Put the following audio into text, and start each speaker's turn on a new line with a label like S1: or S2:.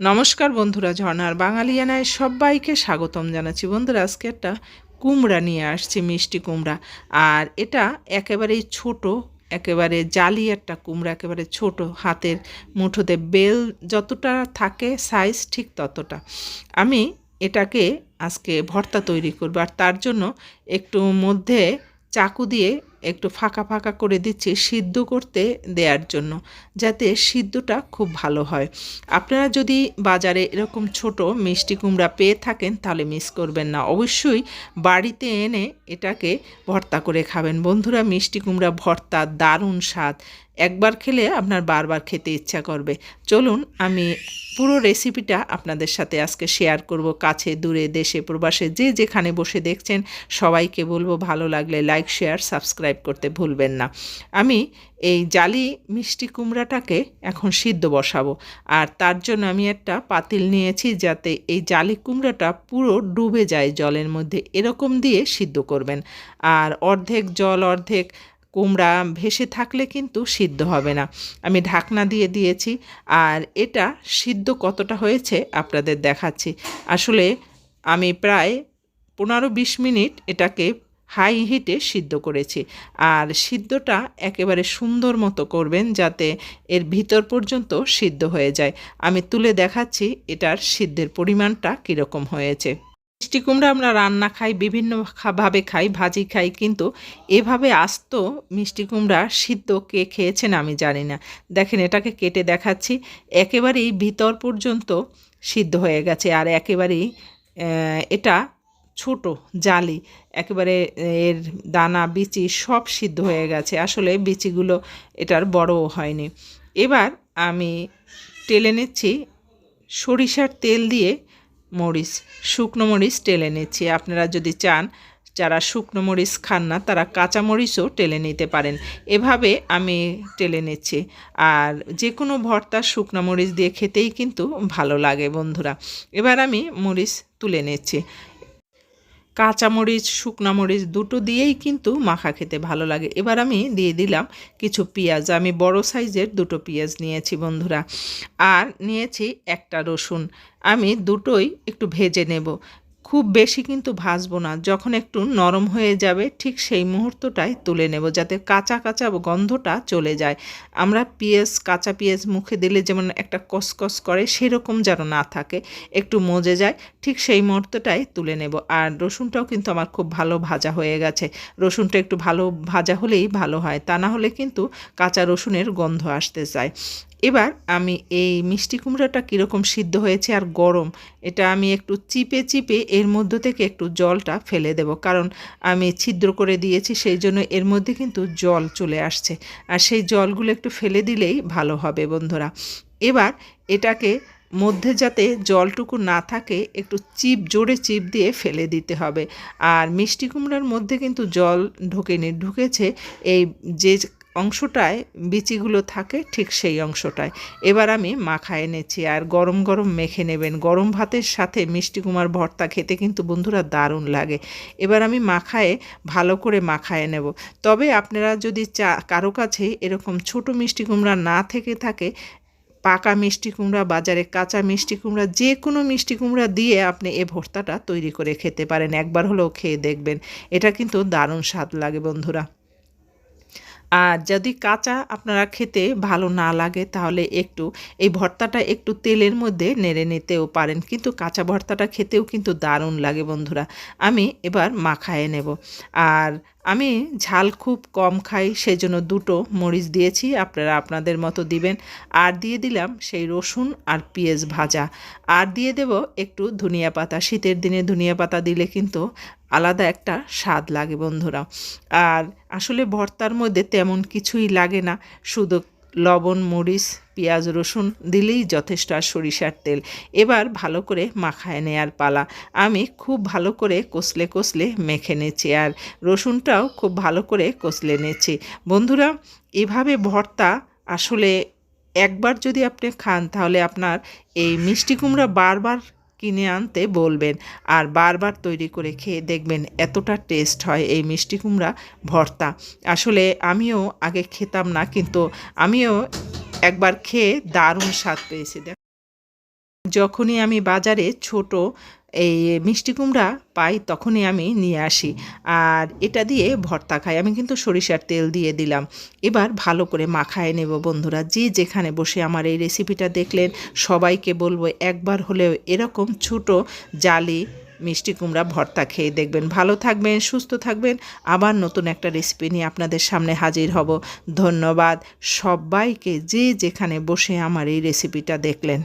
S1: নমস্কার বন্ধুরা ঝর্নার বাঙালিয়ানায় সবাইকে স্বাগতম জানাচ্ছি। বন্ধুরা, আজকে একটা কুমড়া নিয়ে আসছি, মিষ্টি কুমড়া। আর এটা একেবারেই ছোট, একেবারে জালি একটা কুমড়া, একেবারে ছোট হাতের মুঠোতে। বেল যতটা থাকে সাইজ ঠিক ততটা। আমি এটাকে আজকে ভর্তা তৈরি করব, আর তার জন্য একটু মধ্যে চাকু দিয়ে একটু ফাঁকা ফাঁকা করে দিচ্ছি সিদ্ধ করতে দেওয়ার জন্য, যাতে সিদ্ধটা খুব ভালো হয়। আপনারা যদি বাজারে এরকম ছোট মিষ্টি কুমড়া পেয়ে থাকেন, তাহলে মিস করবেন না। অবশ্যই বাড়িতে এনে এটাকে ভর্তা করে খাবেন। বন্ধুরা, মিষ্টি কুমড়া ভর্তা দারুণ স্বাদ। একবার খেলে আপনার বারবার খেতে ইচ্ছা করবে। চলুন, আমি পুরো রেসিপিটা আপনাদের সাথে আজকে শেয়ার করব কাছে, দূরে, দেশে, প্রবাসে, যে যেখানে বসে দেখছেন। সবাইকে বলব, ভালো লাগলে লাইক শেয়ার সাবস্ক্রাইব করতে ভুলবেন না। আমি এই জালি মিষ্টি কুমড়াটাকে এখন সিদ্ধ বসাবো। আর তার জন্য আমি একটা পাতিল নিয়েছি যাতে এই জালি কুমড়াটা পুরো ডুবে যায় জলের মধ্যে। এরকম দিয়ে সিদ্ধ করবেন। আর অর্ধেক জল, অর্ধেক কুমড়া ভেসে থাকলে কিন্তু সিদ্ধ হবে না। আমি ঢাকনা দিয়ে দিয়েছি আর এটা সিদ্ধ কতটা হয়েছে আপনাদের দেখাচ্ছি। আসলে আমি প্রায় পনেরো বিশ মিনিট এটাকে হাই হিটে সিদ্ধ করেছি আর সিদ্ধটা একেবারে সুন্দর মতো করবেন যাতে এর ভিতর পর্যন্ত সিদ্ধ হয়ে যায়। আমি তুলে দেখাচ্ছি এটার সিদ্ধের পরিমাণটা কীরকম হয়েছে। মিষ্টি কুমড়া আমরা রান্না খাই, বিভিন্ন ভাবে খাই, ভাজি খাই, কিন্তু এভাবে আস্ত মিষ্টি কুমড়া সিদ্ধ কে খেয়েছেন আমি জানি না। দেখেন এটাকে কেটে দেখাচ্ছি, একেবারেই ভিতর পর্যন্ত সিদ্ধ হয়ে গেছে আর একেবারেই এটা ছোট, জালি, একেবারে এর দানা, বিচি সব সিদ্ধ হয়ে গেছে। আসলে বিচিগুলো এটার বড়ও হয়নি। এবার আমি টেলে নিচ্ছি সরিষার তেল দিয়ে মরিচ, শুকনো মরিচ টেলে নিচ্ছি। আপনারা যদি চান, যারা শুকনো মরিচ খান না, তারা কাঁচা মরিচও টেলে নিতে পারেন। এভাবে আমি টেলে নিচ্ছি। আর যে কোনো ভর্তা শুকনো মরিচ দিয়ে খেতেই কিন্তু ভালো লাগে বন্ধুরা। এবার আমি মরিচ তুলে নিচ্ছি। কাঁচামরিচ মরিচ দুটো দিয়েই কিন্তু মাখা খেতে ভালো লাগে। এবার আমি দিয়ে দিলাম কিছু পেঁয়াজ। আমি বড় সাইজের দুটো পেঁয়াজ নিয়েছি বন্ধুরা। আর নিয়েছি একটা রসুন। আমি দুটোই একটু ভেজে নেব। খুব বেশি কিন্তু ভাজবো না। যখন একটু নরম হয়ে যাবে, ঠিক সেই মুহূর্তটাই তুলে নেব যাতে কাঁচা কাঁচা গন্ধটা চলে যায়। আমরা পেঁয়াজ, কাঁচা পেঁয়াজ মুখে দিলে যেমন একটা কসকস করে, সেরকম যেন না থাকে, একটু মজে যায়, ঠিক সেই মুহূর্তটাই তুলে নেব। আর রসুনটাও কিন্তু আমার খুব ভালো ভাজা হয়ে গেছে। রসুনটা একটু ভালো ভাজা হলেই ভালো হয়, তা না হলে কিন্তু কাঁচা রসুনের গন্ধ আসতে চায়। এবার আমি এই মিষ্টি কুমড়াটা কীরকম সিদ্ধ হয়েছে আর গরম, এটা আমি একটু চিপে চিপে এর মধ্য থেকে একটু জলটা ফেলে দেব, কারণ আমি ছিদ্র করে দিয়েছি, সেই জন্য এর মধ্যে কিন্তু জল চলে আসছে। আর সেই জলগুলো একটু ফেলে দিলেই ভালো হবে বন্ধুরা। এবার এটাকে মধ্যে যাতে জলটুকু না থাকে, একটু চিপ, জোরে চিপ দিয়ে ফেলে দিতে হবে। আর মিষ্টি কুমড়ার মধ্যে কিন্তু জল ঢোকেনি, ঢুকেছে এই যে অংশটায় বিচিগুলো থাকে, ঠিক সেই অংশটায়। এবার আমি মাখায় এনেছি আর গরম গরম মেখে নেবেন। গরম ভাতের সাথে মিষ্টি কুমার ভর্তা খেতে কিন্তু বন্ধুরা দারুণ লাগে। এবার আমি মাখায়ে ভালো করে মাখায় নেব। তবে আপনারা যদি চা, কারও কাছে এরকম ছোট মিষ্টি কুমড়া না থেকে থাকে, পাকা মিষ্টি কুমড়া, বাজারে কাঁচা মিষ্টি কুমড়া যে কোনো মিষ্টি কুমড়া দিয়ে আপনি এ ভর্তাটা তৈরি করে খেতে পারেন। একবার হলেও খেয়ে দেখবেন। এটা কিন্তু দারুণ স্বাদ লাগে বন্ধুরা। আর যদি কাঁচা আপনারা খেতে ভালো না লাগে, তাহলে একটু, এই ভর্তাটা একটু তেলের মধ্যে নেড়ে নিতেও পারেন। কিন্তু কাঁচা ভর্তাটা খেতেও কিন্তু দারুণ লাগে বন্ধুরা। আমি এবার মাখায়ে নেব। আর আমি ঝাল খুব কম খাই সেই জন্য দুটো মরিচ দিয়েছি, আপনারা আপনাদের মতো দিবেন। আর দিয়ে দিলাম সেই রসুন আর পেঁয়াজ ভাজা। আর দিয়ে দেব একটু ধনিয়া পাতা। শীতের দিনে ধনিয়া পাতা দিলে কিন্তু আলাদা একটা স্বাদ লাগে বন্ধুরা। আর আসলে ভর্তার মধ্যে তেমন কিছুই লাগে না। শুধু লবণ, মরিচ, পেঁয়াজ, রসুন দিলেই যথেষ্ট আর সরিষার তেল। এবার ভালো করে মাখায় নেয়ার পালা। আমি খুব ভালো করে কষলে কষলে মেখে নেছি আর রসুনটাও খুব ভালো করে কষলে নেছি বন্ধুরা, এভাবে ভর্তা আসলে একবার যদি আপনি খান তাহলে আপনার এই মিষ্টি কুমড়া বারবার কিনে আনতে বলবেন। আর বারবার তৈরি করে খেয়ে দেখবেন এতটা টেস্ট হয় এই মিষ্টি কুমড়া ভর্তা। আসলে আমিও আগে খেতাম না, কিন্তু আমিও একবার খেয়ে দারুণ স্বাদ পেয়েছি। যখনই আমি বাজারে ছোট এই মিষ্টি কুমড়া পাই, তখনই আমি নিয়ে আসি। আর এটা দিয়ে ভর্তা খাই। আমি কিন্তু সরিষার তেল দিয়ে দিলাম। এবার ভালো করে মাখায় নেব বন্ধুরা। যে যেখানে বসে আমার এই রেসিপিটা দেখলেন, সবাইকে বলব একবার হলেও এরকম ছোট, জালি মিষ্টি কুমড়া ভর্তা খেয়ে দেখবেন। ভালো থাকবেন, সুস্থ থাকবেন। আবার নতুন একটা রেসিপি নিয়ে আপনাদের সামনে হাজির হব। ধন্যবাদ। সবাইকে যে যেখানে বসে আমার এই রেসিপিটা দেখলেন।